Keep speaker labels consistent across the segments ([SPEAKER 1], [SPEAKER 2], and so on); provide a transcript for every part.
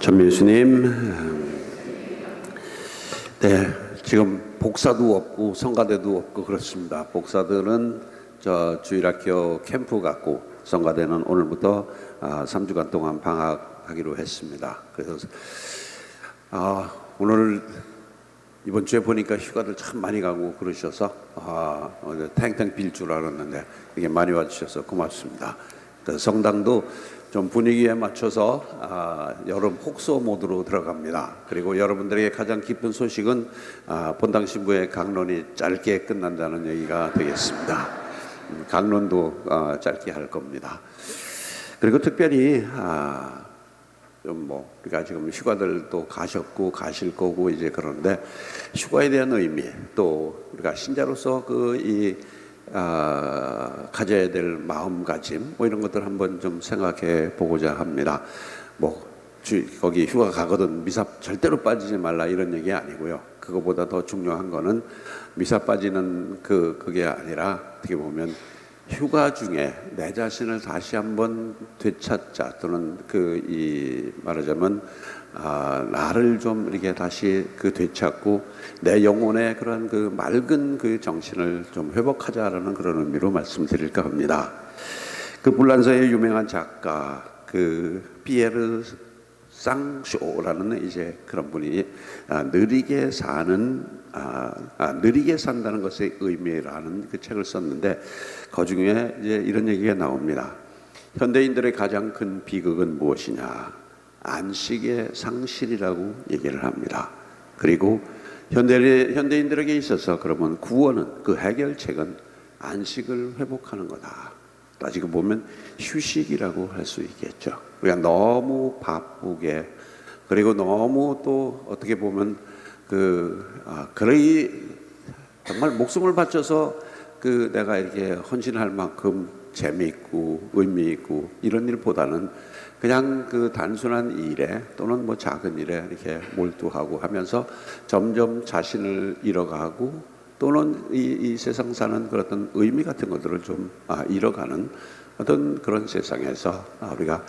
[SPEAKER 1] 전민수님, 네, 지금 복사도 없고 성가대도 없고 그렇습니다. 복사들은 저 주일학교 캠프 갔고 성가대는 오늘부터 아, 3주간 동안 방학하기로 했습니다. 그래서 아, 오늘 이번 주에 보니까 휴가들 참 많이 가고 그러셔서 아, 오늘 탱탱 빌 줄 알았는데 이게 많이 와주셔서 고맙습니다. 그 성당도 좀 분위기에 맞춰서 아, 여름 혹소 모드로 들어갑니다. 그리고 여러분들에게 가장 기쁜 소식은 아, 본당 신부의 강론이 짧게 끝난다는 얘기가 되겠습니다. 음, 강론도 아, 짧게 할 겁니다. 그리고 특별히 아, 좀뭐 우리가 지금 휴가들도 가셨고 가실 거고 이제 그런데 휴가에 대한 의미 또 우리가 신자로서 그이 아, 가져야 될 마음가짐 뭐 이런 것들 한번 좀 생각해 보고자 합니다. 뭐 주, 거기 휴가 가거든 미사 절대로 빠지지 말라 이런 얘기 아니고요. 그거보다 더 중요한 거는 미사 빠지는 그 그게 아니라 어떻게 보면 휴가 중에 내 자신을 다시 한번 되찾자 또는 그 이 말하자면 아, 나를 좀 이렇게 다시 그 되찾고 내 영혼의 그런 그 맑은 그 정신을 좀 회복하자라는 그런 의미로 말씀드릴까 합니다. 그 불란서의 유명한 작가 그 피에르 쌍쇼라는 이제 그런 분이 아, 느리게 사는 아, 아, 느리게 산다는 것의 의미라는 그 책을 썼는데 그 중에 이제 이런 얘기가 나옵니다. 현대인들의 가장 큰 비극은 무엇이냐? 안식의 상실이라고 얘기를 합니다. 그리고 현대 현대인들에게 있어서 그러면 구원은 그 해결책은 안식을 회복하는 거다. 따지고 보면 휴식이라고 할 수 있겠죠. 우리가 너무 바쁘게 그리고 너무 또 어떻게 보면 그 아, 그러이 정말 목숨을 바쳐서 그 내가 이렇게 헌신할 만큼 재미있고 의미 있고 이런 일보다는 그냥 그 단순한 일에 또는 뭐 작은 일에 이렇게 몰두하고 하면서 점점 자신을 잃어가고 또는 이, 이 세상 사는 그런 어떤 의미 같은 것들을 좀 아, 잃어가는 어떤 그런 세상에서 아, 우리가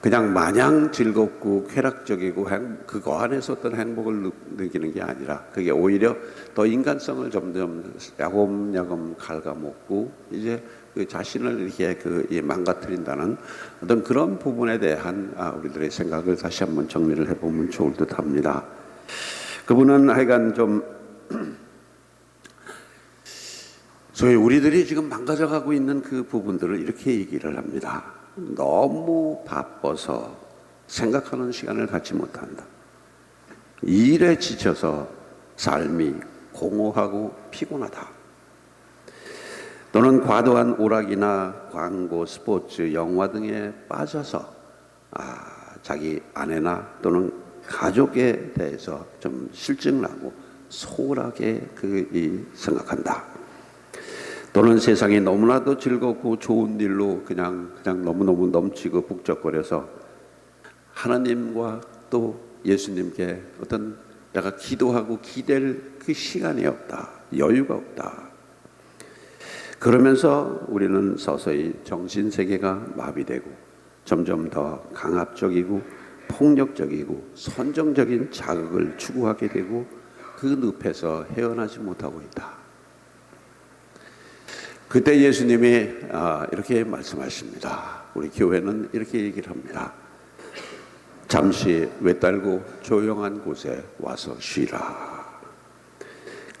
[SPEAKER 1] 그냥 마냥 즐겁고 쾌락적이고 행, 그거 안에서 어떤 행복을 느- 느끼는 게 아니라 그게 오히려 더 인간성을 점점 야금야금 갉아먹고 이제 그 자신을 이렇게 그이 망가뜨린다는 어떤 그런 부분에 대한 아, 우리들의 생각을 다시 한번 정리를 해보면 좋을 듯 합니다. 그분은 하여간 좀 소위 우리들이 지금 망가져가고 있는 그 부분들을 이렇게 얘기를 합니다. 너무 바빠서 생각하는 시간을 갖지 못한다. 일에 지쳐서 삶이 공허하고 피곤하다. 또는 과도한 오락이나 광고, 스포츠, 영화 등에 빠져서 아, 자기 아내나 또는 가족에 대해서 좀 실증나고 소홀하게 그이 생각한다. 또는 세상이 너무나도 즐겁고 좋은 일로 그냥 그냥 너무너무 넘치고 북적거려서 하나님과 또 예수님께 어떤 내가 기도하고 기댈 그 시간이 없다. 여유가 없다. 그러면서 우리는 서서히 정신 세계가 마비되고 점점 더 강압적이고 폭력적이고 선정적인 자극을 추구하게 되고 그 늪에서 헤어나지 못하고 있다. 그때 예수님이 아, 이렇게 말씀하십니다. 우리 교회는 이렇게 얘기를 합니다. 잠시 외딸고 조용한 곳에 와서 쉬라.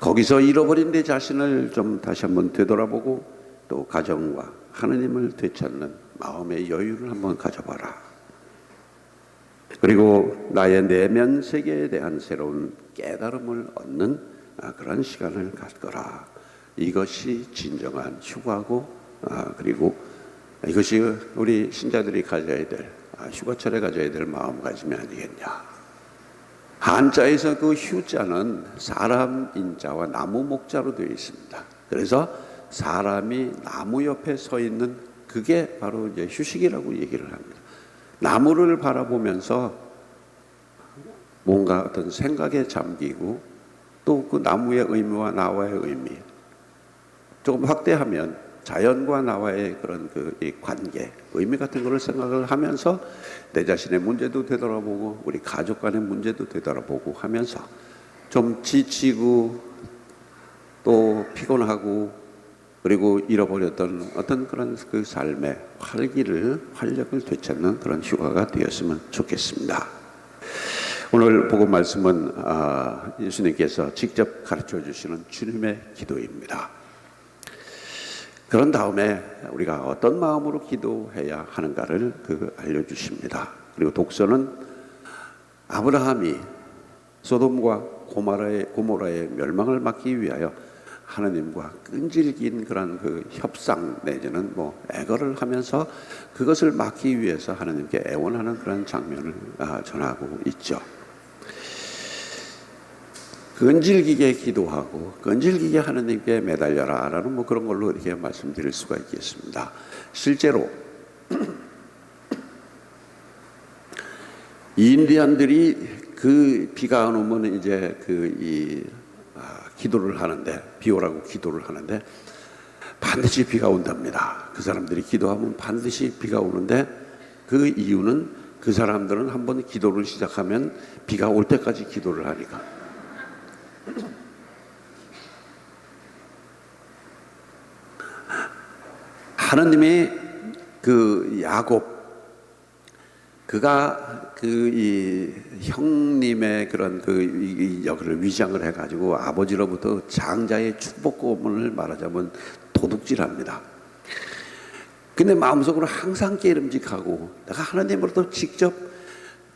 [SPEAKER 1] 거기서 잃어버린 내 자신을 좀 다시 한번 되돌아보고 또 가정과 하느님을 되찾는 마음의 여유를 한번 가져봐라. 그리고 나의 내면 세계에 대한 새로운 깨달음을 얻는 아, 그런 시간을 갖거라. 이것이 진정한 휴가고 아, 그리고 이것이 우리 신자들이 가져야 될 아, 휴가철에 가져야 될 마음가짐이 아니겠냐. 한자에서 그 휴자는 사람 인자와 나무 목자로 되어 있습니다. 그래서 사람이 나무 옆에 서 있는 그게 바로 이제 휴식이라고 얘기를 합니다. 나무를 바라보면서 뭔가 어떤 생각에 잠기고 또 그 나무의 의미와 나와의 의미 조금 확대하면 자연과 나와의 그런 그이 관계, 의미 같은 거를 생각을 하면서 내 자신의 문제도 되돌아보고 우리 가족 간의 문제도 되돌아보고 하면서 좀 지치고 또 피곤하고 그리고 잃어버렸던 어떤 그런 그 삶의 활기를 활력을 되찾는 그런 휴가가 되었으면 좋겠습니다. 오늘 보고 말씀은 아, 예수님께서 직접 가르쳐 주시는 주님의 기도입니다. 그런 다음에 우리가 어떤 마음으로 기도해야 하는가를 그 알려주십니다. 그리고 독서는 아브라함이 소돔과 고모라의, 고모라의 멸망을 막기 위하여 하나님과 끈질긴 그런 그 협상 내지는 뭐 애거를 하면서 그것을 막기 위해서 하나님께 애원하는 그런 장면을 아, 전하고 있죠. 끈질기게 기도하고 끈질기게 하나님께 매달려라라는 뭐 그런 걸로 이렇게 말씀드릴 수가 있겠습니다. 실제로 인디안들이 그 비가 안 오면 이제 그이 아, 기도를 하는데 비 오라고 기도를 하는데 반드시 비가 온답니다. 그 사람들이 기도하면 반드시 비가 오는데 그 이유는 그 사람들은 한번 기도를 시작하면 비가 올 때까지 기도를 하니까. 하나님이 그 야곱 그가 그 이 형님의 그런 그 역을 위장을 해가지고 아버지로부터 장자의 축복 고문을 말하자면 도둑질합니다. 근데 마음속으로 항상 깨름직하고 내가 하나님으로부터 직접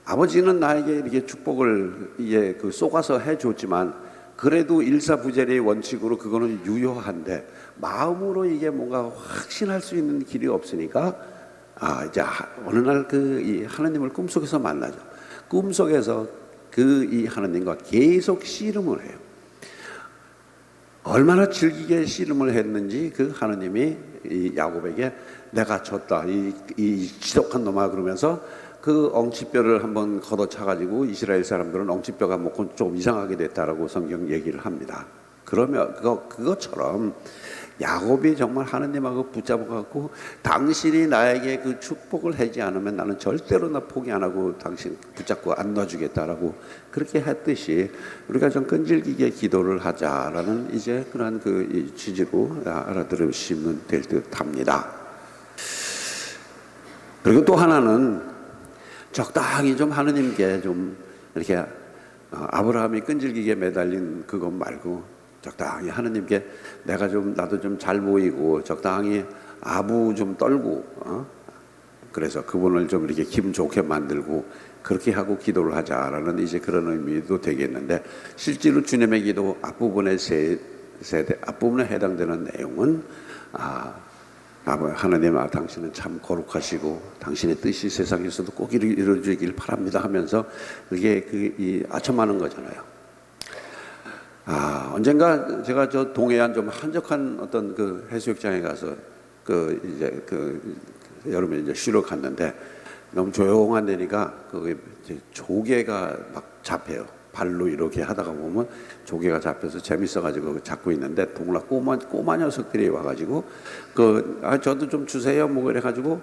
[SPEAKER 1] 아버지는 나에게 이렇게 축복을 이게 그 쏘가서 해줬지만 그래도 일사부재의 원칙으로 그거는 유효한데 마음으로 이게 뭔가 확신할 수 있는 길이 없으니까 아 이제 어느 날그이 하나님을 꿈속에서 만나죠. 꿈속에서 그 이 하나님과 계속 씨름을 해요. 얼마나 즐기게 씨름을 했는지 그 하나님이 이 야곱에게 내가 졌다 이, 이 지독한 놈아 그러면서 그 엉치뼈를 한번 걷어차 가지고 이스라엘 사람들은 엉치뼈가 먹고 좀 이상하게 됐다라고 성경 얘기를 합니다. 그러면 그거 그것처럼 야곱이 정말 하나님하고 붙잡아 갖고 당신이 나에게 그 축복을 하지 않으면 나는 절대로 나 포기 안 하고 당신 붙잡고 안 놔주겠다라고 그렇게 했듯이 우리가 좀 끈질기게 기도를 하자라는 이제 그런 그 취지로 알아들으시면 될 듯합니다. 그리고 또 하나는 적당히 좀 하느님께 좀 이렇게 어, 아브라함이 끈질기게 매달린 그것 말고 적당히 하느님께 내가 좀 나도 좀 잘 보이고 적당히 아부 좀 떨고 어? 그래서 그분을 좀 이렇게 기분 좋게 만들고 그렇게 하고 기도를 하자라는 이제 그런 의미도 되겠는데 실제로 주님의 기도 앞부분에 세, 세대 앞부분에 해당되는 내용은 아 아버 하나님 아 당신은 참 거룩하시고 당신의 뜻이 세상에서도 꼭 이루- 이루어지길 바랍니다 하면서 그게 그이 아첨하는 거잖아요. 아 언젠가 제가 저 동해안 좀 한적한 어떤 그 해수욕장에 가서 그 이제 그 여름에 이제 쉬러 갔는데 너무 조용한 데니까 이제 조개가 막 잡혀요. 발로 이렇게 하다가 보면 조개가 잡혀서 재밌어가지고 잡고 있는데 동라 꼬마 꼬마 녀석들이 와가지고 그 아 저도 좀 주세요. 뭐 그래가지고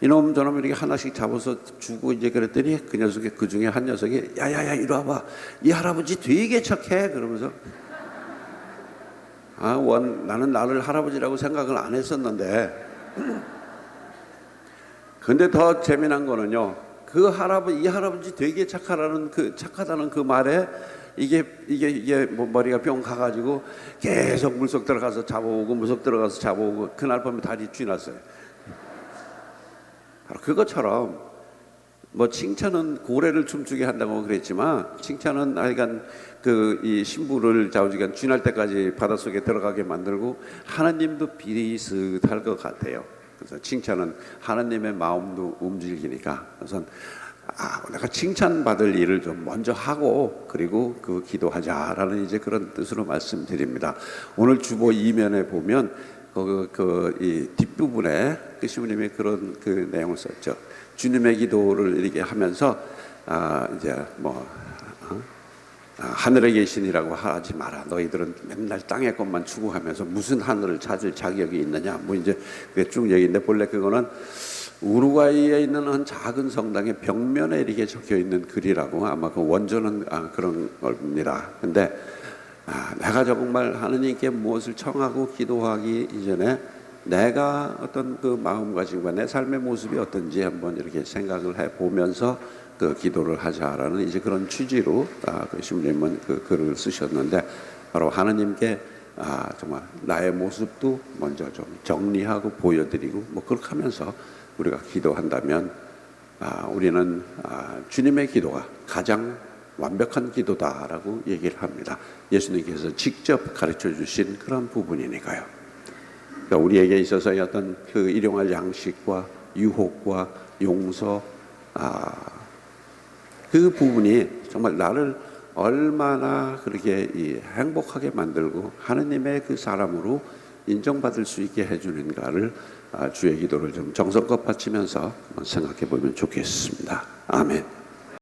[SPEAKER 1] 이놈 저놈 이렇게 하나씩 잡아서 주고 이제 그랬더니 그 녀석이 그 중에 한 녀석이 야야야 이리 와봐. 이 할아버지 되게 착해. 그러면서 아 원 나는 나를 할아버지라고 생각을 안 했었는데. 근데 더 재미난 거는요. 그 할아버지 이 할아버지 되게 착하다는 그 착하다는 그 말에 이게 이게 이게 뭐 머리가 뿅 가가지고 계속 물속 들어가서 잡아오고 물속 들어가서 잡아오고 그날 밤에 다리 쥐났어요. 바로 그것처럼 뭐 칭찬은 고래를 춤추게 한다고 그랬지만 칭찬은 하여간 그 이 신부를 좌우지간 쥐날 때까지 바닷속에 들어가게 만들고 하나님도 비슷할 것 같아요. 그래서 칭찬은 하나님의 마음도 움직이니까 그래서 아, 내가 칭찬받을 일을 좀 먼저 하고 그리고 그 기도하자라는 이제 그런 뜻으로 말씀드립니다. 오늘 주보 이면에 보면 그, 그, 이 뒷부분에 그 시부님이 그런 그 내용을 썼죠. 주님의 기도를 이렇게 하면서 아, 이제 뭐, 어? 아, 하늘에 계신이라고 하지 마라. 너희들은 맨날 땅의 것만 추구하면서 무슨 하늘을 찾을 자격이 있느냐. 뭐 이제 그게 쭉 얘기인데 본래 그거는 우루과이에 있는 한 작은 성당의 벽면에 이렇게 적혀 있는 글이라고 아마 그 원조는 아, 그런 겁니다. 근데 아, 내가 정말 하느님께 무엇을 청하고 기도하기 이전에 내가 어떤 그 마음가짐과 내 삶의 모습이 어떤지 한번 이렇게 생각을 해 보면서 그 기도를 하자라는 이제 그런 취지로 아, 그 심리님은 그 글을 쓰셨는데 바로 하느님께 아, 정말 나의 모습도 먼저 좀 정리하고 보여드리고 뭐 그렇게 하면서 우리가 기도한다면 아, 우리는 아, 주님의 기도가 가장 완벽한 기도다라고 얘기를 합니다. 예수님께서 직접 가르쳐 주신 그런 부분이니까요. 그러니까 우리에게 있어서의 어떤 그 일용할 양식과 유혹과 용서, 아, 그 부분이 정말 나를 얼마나 그렇게 이 행복하게 만들고 하느님의 그 사람으로 인정받을 수 있게 해주는가를 아, 주의 기도를 좀 정성껏 바치면서 생각해 보면 좋겠습니다. 아멘.